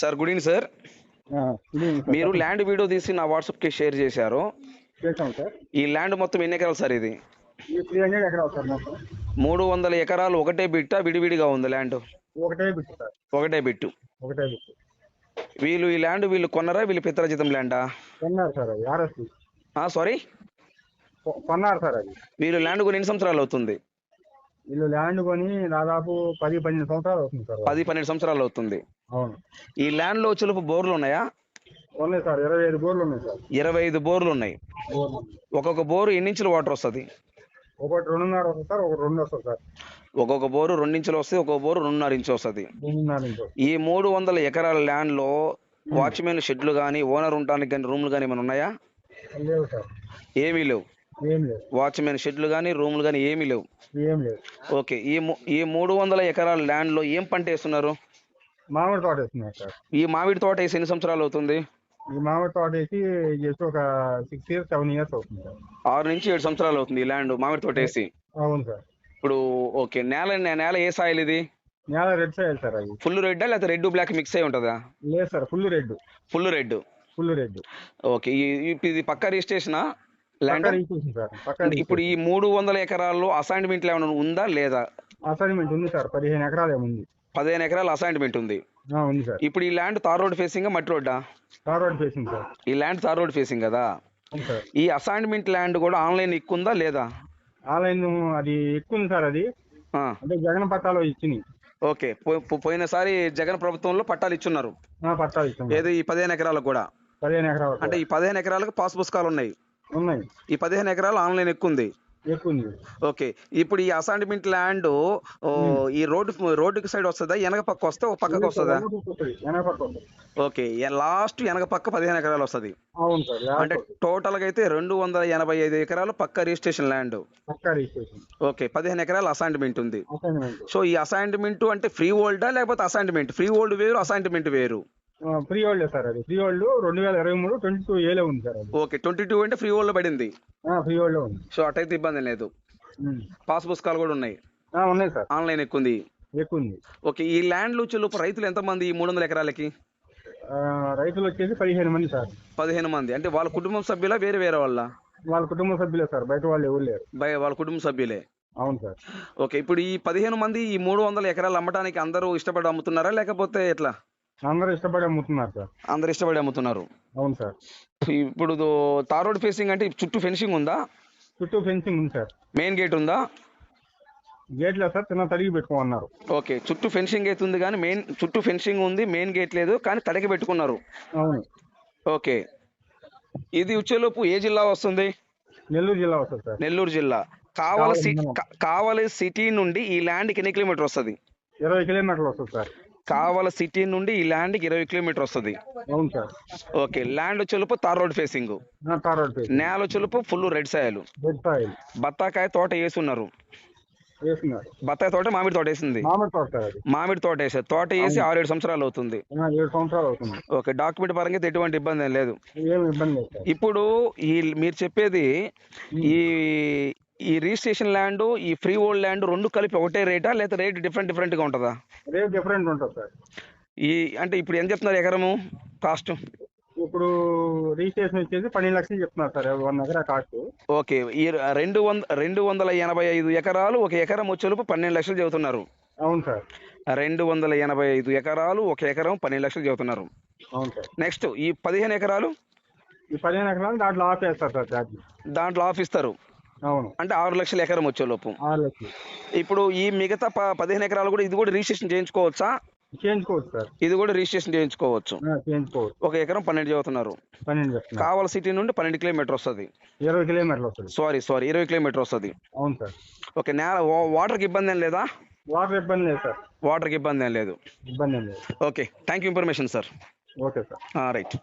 Sir good evening sir. మీరు land video తీసి నా వాట్సాప్కి షేర్ చేశారు. ఈ ల్యాండ్ మొత్తం ఎన్ని ఎకరాలు సార్ ఇది? మూడు వందల ఎకరాలు ఒకటే బిట్టా విడివిడిగా ఉంది ల్యాండ్. ఒకటే బిట్టు సార్. ఒకటే బిట్టు. ఒకటే బిట్టు. వీళ్ళు ఈ ల్యాండ్ వీళ్ళు కొన్నారా? వీళ్ళు పిత్రాజితం ల్యాండా? కొన్నారు సార్ అది సారీ? కొన్నారు సార్ అది. వీళ్ళు ల్యాండ్ కొని ఎన్ని సంవత్సరాలు అవుతుంది? వీళ్ళు ల్యాండ్ కొని దాదాపు పది పన్నెండు సంవత్సరాలు అవుతుంది సార్ పది పన్నెండు సంవత్సరాలు అవుతుంది. అవును. ఈ ల్యాండ్లో చిలుపు బోర్లు ఉన్నాయా? ఉన్నాయి సార్ ఇరవై ఐదు బోర్లు ఉన్నాయి సార్. ఇరవై ఐదు బోర్లు ఉన్నాయి. ఒక్కొక్క బోరు ఎన్ని ఇంచుల వాటర్ వస్తుంది? ఒకటి రెండున్నర వస్తుంది సార్ ఒకటి రెండు వస్తుంది సార్. ఒక్కొక్క బోరు రెండు ఇంచులు వస్తుంది ఒక్కొక్క బోరు రెండున్నర ఇంచు వస్తుంది. ఈ మూడు వందల ఎకరాల ల్యాండ్లో వాచ్మెన్ షెడ్లు కానీ ఓనర్ ఉండడానికి కానీ రూమ్లు కానీ ఏమైనా ఉన్నాయా? లేవు సార్. ఏమీ లేవు. వాచ్మెన్ షెడ్లు కానీ రూమ్లు కానీ ఏమీ లేవు. ఓకే ఈ ము- ఈ మూడు వందల ఎకరాల ల్యాండ్లో ఏం పంట వేస్తున్నారు? మామిడి తోట వేస్తున్నారు సార్. ఈ మామిడి తోట వేసి ఎన్ని సంవత్సరాలు అవుతుంది? ఈ మామిడి తోట వేసి జస్ట్ ఒక సిక్స్ ఇయర్స్ సెవెన్ ఇయర్స్ అవుతుంది సార్. ఆరు నుంచి ఏడు సంవత్సరాలు అవుతుంది ఈ ల్యాండ్ మామిడి తోట వేసి. అవును సార్. ఇప్పుడు ఓకే నేల నేల ఏ సాయిల్ ఇది? నేల రెడ్ సైడ్ సార్ అది. ఫుల్ రెడ్డా లేకపోతే రెడ్ బ్లాక్ మిక్స్ అయి ఉంటుందా? లేదు sir full red full red full red okay ఇది పక్క రిజిస్ట్రేషనా ల్యాండ్ ఇప్పుడు ఈ మూడు వందల ఎకరాల్లో అసైన్మెంట్ ఏమైనా ఉందా లేదా? అసైన్మెంట్ ఉంది సార్ పదిహేను ఎకరాలు ఏముంది. పదిహేను ఎకరాల అసైన్మెంట్ ఉంది. ఉంది ఇప్పుడు ఈ ల్యాండ్ తార్ రోడ్ ఫేసింగ్ మట్టి రోడ్డా తార్ రోడ్ ఫేసింగ్ సార్. ఈ ల్యాండ్ తార్ రోడ్ ఫేసింగ్ కదా? ఈ అసైన్మెంట్ ల్యాండ్ కూడా ఆన్లైన్ ఎక్కుందా లేదా? ఆన్లైన్ అది ఎక్కువ ఉంది సార్ అది. అంటే జగన్ పట్టాలో ఇచ్చినాయి. ఓకే. పోయినసారి జగన్ ప్రభుత్వంలో పట్టాలు ఇచ్చున్నారు. ఏదో ఈ పదిహేను ఎకరాలకు కూడా? పదిహేను ఎకరాలు అంటే ఈ పదిహేను ఎకరాలకు పాస్ పుస్తకాలు ఉన్నాయి. ఉన్నాయి. ఈ పదిహేను ఎకరాలు ఆన్లైన్ ఎక్కువ ఉంది ఎక్కువ ఉంది. ఓకే. ఇప్పుడు ఈ అసైన్మెంట్ ల్యాండ్ ఈ రోడ్డు రోడ్డుకి సైడ్ వస్తుందా? వెనక పక్క వస్తే ఒక పక్కకు వస్తుందా. ఓకే. లాస్ట్ వెనక పక్క పదిహేను ఎకరాలు వస్తుంది. అంటే టోటల్గా అయితే రెండు వందల ఎనభై ఐదు ఎకరాలు పక్క రిజిస్ట్రేషన్ ల్యాండ్. ఓకే. పదిహేను ఎకరాలు అసైన్మెంట్ ఉంది. సో ఈ అసైన్మెంట్ అంటే ఫ్రీ హోల్డా లేకపోతే అసైన్మెంట్ ఫ్రీ హోల్డ్ వేరు అసైన్మెంట్ వేరు. ఫ్రీ హోల్డ్ సార్ అది? ఫ్రీ హోల్డ్ రెండు వేల ఇరవై మూడు ట్వంటీ టూ ఏలో ఉంది సార్ అది. ఓకే ట్వంటీ టూ అంటే ఫ్రీ హోల్డ్ పడింది. ఫ్రీ హోల్డ్ ఉంది. సో అటైతే ఇబ్బంది లేదు. పాస్ పుస్తకాలు కూడా ఉన్నాయి. ఆ, ఉన్నాయి సార్. ఆన్లైన్ ఎక్కువ ఉంది ఎక్కువ ఉంది ఓకే ఈ ల్యాండ్లు చెల్లుపు రైతులు ఎంతమంది ఈ మూడు వందల ఎకరాలకి? రైతులు వచ్చేసి పదిహేను మంది సార్. పదిహేను మంది. అంటే వాళ్ళ కుటుంబం సభ్యులా వేరే వేరే వాళ్ళ? వాళ్ళ కుటుంబ సభ్యులే సార్. బయట వాళ్ళు ఎవరు లేరు. బయ వాళ్ళ కుటుంబ సభ్యులే. అవును సార్. ఓకే ఇప్పుడు ఈ పదిహేను మంది ఈ మూడు వందల ఎకరాలు అమ్మటానికి అందరూ ఇష్టపడి అమ్ముతున్నారా? లేకపోతే ఎట్లా? అందరూ ఇష్టపడి అమ్ముతున్నారు సార్. అందరు ఇష్టపడి అమ్ముతున్నారు. అవును సార్. ఇప్పుడు తార్ రోడ్ ఫేసింగ్ అంటే చుట్టూ ఫెన్సింగ్ ఉందా? చుట్టూ ఫెన్సింగ్ ఉంది సార్. మెయిన్ గేట్ ఉందా? గేట్ లేదు సార్ చిన్న తడిగి పెట్టుకోమన్నారు. ఓకే చుట్టూ ఫెన్సింగ్ అయితే ఉంది కానీ మెయిన్ చుట్టూ ఫెన్సింగ్ ఉంది మెయిన్ గేట్ లేదు కానీ తడికి పెట్టుకున్నారు. అవును. ఓకే. ఇది వచ్చేలోపు ఏ జిల్లా వస్తుంది? నెల్లూరు జిల్లా వస్తుంది సార్. నెల్లూరు జిల్లా. కావలి కావలి సిటీ నుండి ఈ ల్యాండ్కి ఎన్ని కిలోమీటర్ వస్తుంది? ఇరవై కిలోమీటర్లు వస్తుంది సార్. కావలి సిటీ నుండి ఈ ల్యాండ్కి ఇరవై కిలోమీటర్ వస్తుంది. అవును సార్. ఓకే ల్యాండ్ వచ్చేలోపు tar road facing tar road నేల వచ్చేలోపు ఫుల్ రెడ్ సాయలు రెడ్ సాయిల్ బత్తాకాయ తోట వేసున్నారు. బత్తాయి తోట మామిడి తోట వేసింది. మామిడి తోట వేసారు తోట వేసి. ఆరు ఏడు సంవత్సరాలు అవుతుంది. ఓకే డాక్యుమెంట్ పరంగా అయితే ఎటువంటి ఇబ్బంది ఏం లేదు. ఇప్పుడు ఈ మీరు చెప్పేది ఈ ఈ రిజిస్ట్రేషన్ ల్యాండ్ ఈ ఫ్రీ ఓల్డ్ ల్యాండ్ రెండు కలిపి ఒకటే రేటా లేదా రేట్ డిఫరెంట్ డిఫరెంట్గా ఉంటుందా? రేట్ డిఫరెంట్ ఉంటుంది సార్. ఈ అంటే ఇప్పుడు ఎంత చెప్తున్నారు ఎకరము? కాస్ట్ ఇప్పుడు రిజిస్ట్రేషన్ వచ్చేసి పన్నెండు లక్షలు చెప్తున్నారు సార్. వన్ ఎకరా కాస్ట్ ఓకే. ఈ రెండు వంద రెండు వందల ఎనభై ఐదు ఎకరాలు ఒక ఎకరం వచ్చేలోపు పన్నెండు లక్షలు చెబుతున్నారు. అవును సార్. రెండు వందల ఎనభై ఐదు ఎకరాలు ఒక ఎకరం పన్నెండు లక్షలు చెబుతున్నారు. అవును సార్. నెక్స్ట్ ఈ పదిహేను ఎకరాలు? ఈ పదిహేను ఎకరాలు దాంట్లో ఆఫ్ వేస్తారు సార్ దాంట్లో ఆఫ్ ఇస్తారు. అవును. అంటే ఆరు లక్షల ఎకరం ఆరు లక్షలు. ఇప్పుడు ఈ మిగతా ప- పదిహేను ఎకరాలు కూడా ఇది కూడా రిజిస్ట్రేషన్ చేయించుకోవచ్చా? చేయించుకోవచ్చు సార్. ఇది కూడా రిజిస్ట్రేషన్ చేయించుకోవచ్చు. ఆ, చేయించుకోవచ్చు. ఒక ఎకరం పన్నెండు చదువుతున్నారు. పన్నెండు కావల సిటీ నుండి పన్నెండు కిలోమీటర్ వస్తుంది. ఇరవై కిలోమీటర్లు వస్తుంది. సారీ సారీ ఇరవై కిలోమీటర్ వస్తుంది. అవును సార్. ఓకే నేల వా- వాటర్కి ఇబ్బంది ఏం లేదా? వాటర్ ఇబ్బంది లేదు సార్. వాటర్కి ఇబ్బంది ఏం లేదు. ఇబ్బంది ఏం లేదు. Okay thank you information sir. Okay sir. Right.